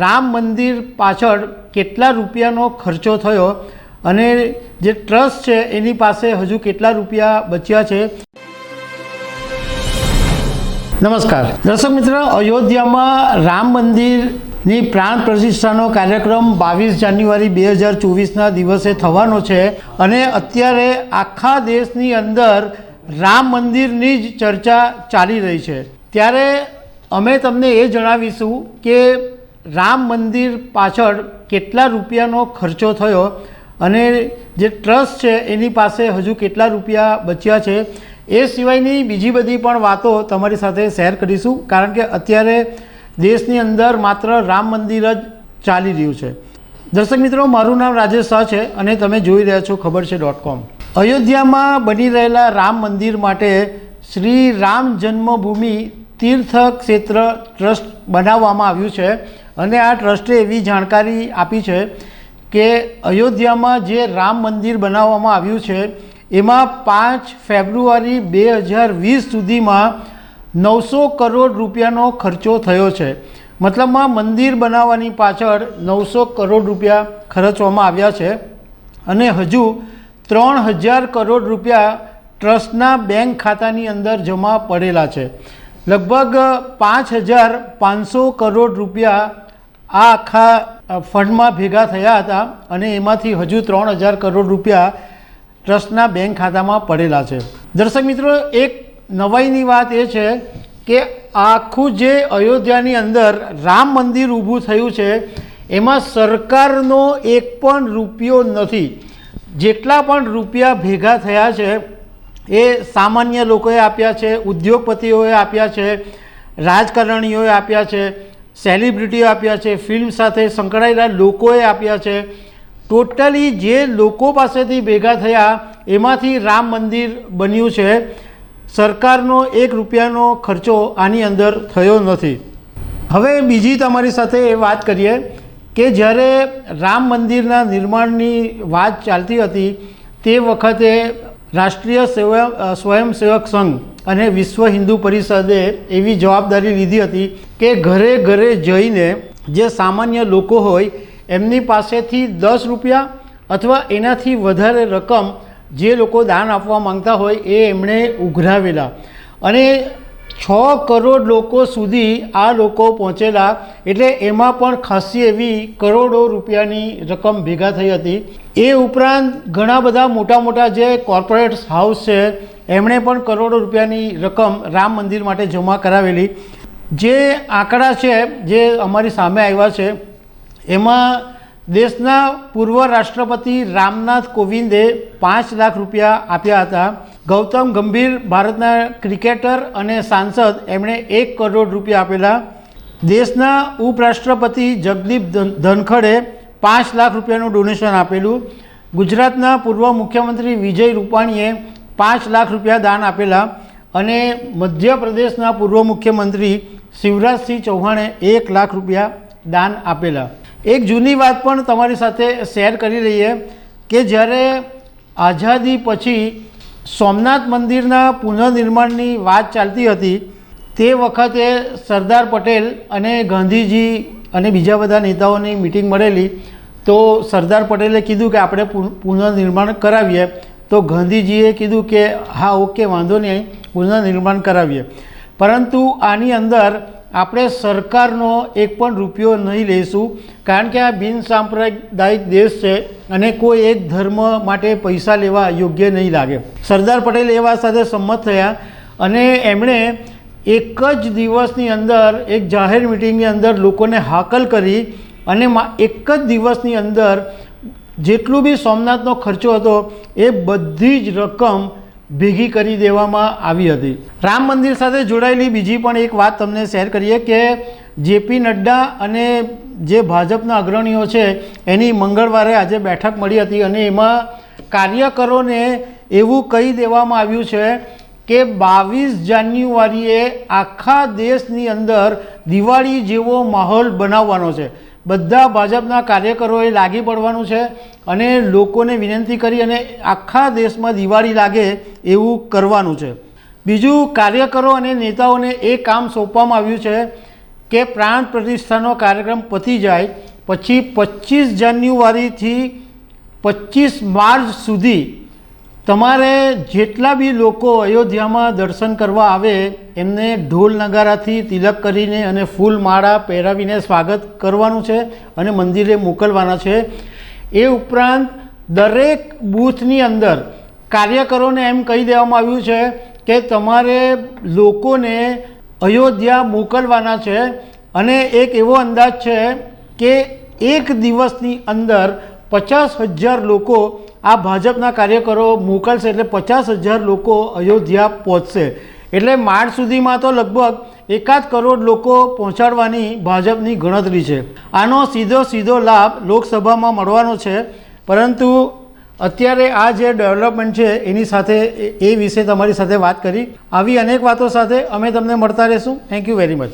રામ મંદિર પાછળ કેટલા રૂપિયાનો ખર્ચો થયો અને જે ટ્રસ્ટ છે એની પાસે હજુ કેટલા રૂપિયા બચ્યા છે? નમસ્કાર. દર્શક મિત્ર, અયોધ્યામાં રામ મંદિરની પ્રાણ પ્રતિષ્ઠાનો કાર્યક્રમ બાવીસ જાન્યુઆરી બે હજાર ચોવીસના દિવસે થવાનો છે અને અત્યારે આખા દેશની અંદર રામ મંદિરની જ ચર્ચા ચાલી રહી છે. ત્યારે અમે તમને એ જણાવીશું કે રામ મંદિર પાછળ કેટલા રૂપિયાનો ખર્ચો થયો અને જે ટ્રસ્ટ છે એની પાસે હજુ કેટલા રૂપિયા બચ્યા છે, એ સિવાયની બીજી બધી પણ વાતો તમારી સાથે શેર કરીશું, કારણ કે અત્યારે દેશની અંદર માત્ર રામ મંદિર જ ચાલી રહ્યું છે. દર્શક મિત્રો, મારું નામ રાજેશ શાહ છે અને તમે જોઈ રહ્યા છો ખબર છે ડોટ કોમ. અયોધ્યામાં બની રહેલા રામ મંદિર માટે શ્રી રામ જન્મભૂમિ તીર્થ ક્ષેત્ર ટ્રસ્ટ બનાવવામાં આવ્યું છે. અને આ ટ્રસ્ટે એવી જાણકારી આપી છે કે અયોધ્યામાં જે રામ મંદિર બનાવવામાં આવ્યું છે, એમાં પાંચ ફેબ્રુઆરી બે હજાર વીસ સુધીમાં નવસો કરોડ રૂપિયાનો ખર્ચો થયો છે. મતલબમાં મંદિર બનાવવાની પાછળ નવસો કરોડ રૂપિયા ખર્ચવામાં આવ્યા છે અને હજુ ત્રણ હજાર કરોડ રૂપિયા ટ્રસ્ટના બેંક ખાતાની અંદર જમા પડેલા છે. લગભગ પાંચ હજાર પાંચસો કરોડ રૂપિયા આ આખા ફંડમાં ભેગા થયા હતા અને એમાંથી હજુ ત્રણ હજાર કરોડ રૂપિયા ટ્રસ્ટના બેંક ખાતામાં પડેલા છે. દર્શક મિત્રો, એક નવાઈની વાત એ છે કે આખું જે અયોધ્યાની અંદર રામ મંદિર ઊભું થયું છે, એમાં સરકારનો એક પણ રૂપિયો નથી. જેટલા પણ રૂપિયા ભેગા થયા છે એ સામાન્ય લોકોએ આપ્યા છે, ઉદ્યોગપતિઓએ આપ્યા છે, રાજકારણીઓએ આપ્યા છે સેલિબ્રિટીઓ આપ્યા છે ફિલ્મ સાથે સંકળાયેલા લોકોએ આપ્યા છે. ટોટલી જે લોકો પાસેથી ભેગા થયા, એમાંથી રામ મંદિર બન્યું છે. સરકારનો એક રૂપિયાનો ખર્ચો આની અંદર થયો નથી. હવે બીજી તમારી સાથે એ વાત કરીએ કે જ્યારે રામ મંદિરના નિર્માણની વાત ચાલતી હતી, તે વખતે રાષ્ટ્રીય સેવા સ્વયંસેવક સંઘ અને વિશ્વ હિન્દુ પરિષદે એવી જવાબદારી લીધી હતી કે ઘરે ઘરે જઈને જે સામાન્ય લોકો હોય, એમની પાસેથી દસ રૂપિયા અથવા એનાથી વધારે રકમ જે લોકો દાન આપવા માંગતા હોય એ એમણે ઉઘરાવેલા. અને છ કરોડ લોકો સુધી આ લોકો પહોંચેલા, એટલે એમાં પણ ખાસી એવી કરોડો રૂપિયાની રકમ ભેગા થઈ હતી. એ ઉપરાંત ઘણા બધા મોટા મોટા જે કોર્પોરેટ હાઉસ છે, એમણે પણ કરોડો રૂપિયાની રકમ રામ મંદિર માટે જમા કરાવેલી. જે આંકડા છે, જે અમારી સામે આવ્યા છે, એમાં દેશના પૂર્વ રાષ્ટ્રપતિ રામનાથ કોવિંદે પાંચ લાખ રૂપિયા આપ્યા હતા. ગૌતમ ગંભીર ભારતના ક્રિકેટર અને સાંસદ, એમણે એક કરોડ રૂપિયા આપેલા દેશના ઉપરાષ્ટ્રપતિ જગદીપ ધનખડે પાંચ લાખ રૂપિયાનું ડોનેશન આપેલું. ગુજરાતના પૂર્વ મુખ્યમંત્રી વિજય રૂપાણીએ પાંચ લાખ રૂપિયા દાન આપેલા અને મધ્યપ્રદેશના પૂર્વ મુખ્યમંત્રી શિવરાજસિંહ ચૌહાણે એક લાખ રૂપિયા દાન આપેલા. એક જૂની વાત પણ તમારી સાથે શેર કરી રહીએ કે જ્યારે આઝાદી પછી સોમનાથ મંદિરના પુનઃનિર્માણની વાત ચાલતી હતી, તે વખતે સરદાર પટેલ અને ગાંધીજી અને બીજા બધા નેતાઓની મિટિંગ મળેલી. તો સરદાર પટેલે કીધું કે આપણે પુન- પુનઃનિર્માણ કરાવીએ. તો ગાંધીજીએ કીધું કે હા, ઓકે, વાંધો નહીં, પુનઃનિર્માણ કરાવીએ. પરંતુ આની અંદર આપણે સરકારનો એક પણ રૂપિયો નહીં લઈશું, કારણ કે આ બિનસાંપ્રદાયિક દેશ છે અને કોઈ એક ધર્મ માટે પૈસા લેવા યોગ્ય નહીં લાગે. સરદાર પટેલ એ વાત સાથે સંમત થયા અને એમણે એક જ દિવસની અંદર, એક જાહેર મિટિંગની અંદર લોકોને હાકલ કરી અને એક જ દિવસની અંદર જેટલું બી સોમનાથનો ખર્ચો હતો એ બધી જ રકમ ભેગી કરી દેવામાં આવી હતી. રામ મંદિર સાથે જોડાયેલી બીજી પણ એક વાત તમને શેર કરીએ કે જેપી નડ્ડા અને જે ભાજપના અગ્રણીઓ છે, એની મંગળવારે આજે બેઠક મળી હતી અને એમાં કાર્યકરોને એવું કહી દેવામાં આવ્યું છે કે બાવીસ જાન્યુઆરીએ આખા દેશની અંદર દિવાળી જેવો માહોલ બનાવવાનો છે. બધા ભાજપના કાર્યકરોએ લાગી પડવાનું છે અને લોકોને વિનંતી કરી અને આખા દેશમાં દિવાળી લાગે એવું કરવાનું છે. બીજું, કાર્યકરો અને નેતાઓને એ કામ સોંપવામાં આવ્યું છે કે પ્રાણ પ્રતિષ્ઠાનો કાર્યક્રમ પતી જાય પછી પચીસ જાન્યુઆરીથી પચીસ માર્ચ સુધી તમારે જેટલા બી લોકો અયોધ્યામાં દર્શન કરવા આવે, એમને ઢોલ નગારાથી તિલક કરીને અને ફૂલ માળા પહેરાવીને સ્વાગત કરવાનું છે અને મંદિરે મોકલવાના છે. એ ઉપરાંત દરેક બૂથની અંદર કાર્યકરોને એમ કહી દેવામાં આવ્યું છે કે તમારે લોકોને અયોધ્યા મોકલવાના છે અને એક એવો અંદાજ છે કે એક દિવસની અંદર પચાસ હજાર લોકો આ ભાજપના કાર્યકરો મોકલશે એટલે પચાસ હજાર લોકો અયોધ્યા પહોંચશે. એટલે માર્ચ સુધીમાં તો લગભગ એકાદ કરોડ લોકો પહોંચાડવાની ભાજપની ગણતરી છે. આનો સીધો સીધો લાભ લોકસભામાં મળવાનો છે. પરંતુ અત્યારે આ જે ડેવલપમેન્ટ છે એની સાથે એ- વિશે તમારી સાથે વાત કરી. આવી અનેક વાતો સાથે અમે તમને મળતા રહીશું. Thank you very much